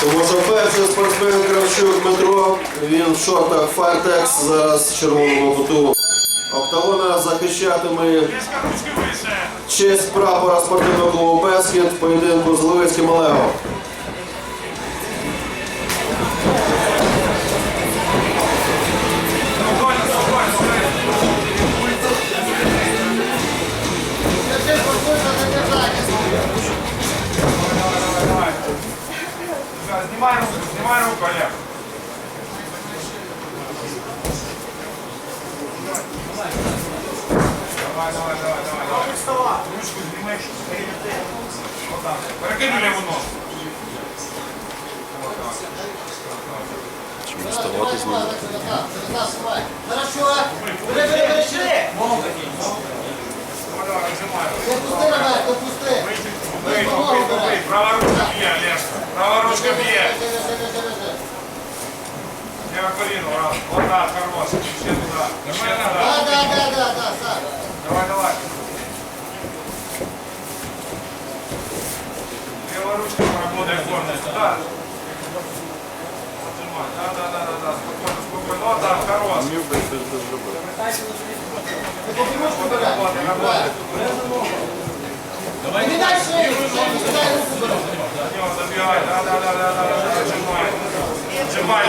Тому що перший спортсмен Кравчук Дмитро, він в шортах Файтекс зараз червоного буту. Октагона захищатиме честь прапора спортивного клубу Бескіт в поєдинку з Левицьким Олегом. Снимай руку, снимай руку, Олег. Давай, давай, давай, давай. Ручку снимай. Вот так. Прокинь левую ногу. Хорошо. Бери, бери, бери, ще. Держи, держи. Лево колено, раз. Вот так, хорош. Все туда. Все Да, да, да, да, да, Саш. Давай, давай. Левая ручка поработай форму. Да. Отжимай. Да, да, да, да, да. Спокойно, спокойно. Вот так, хорош. Работай, работай. Не дай шею, шею, сюди руку бери. Забивай,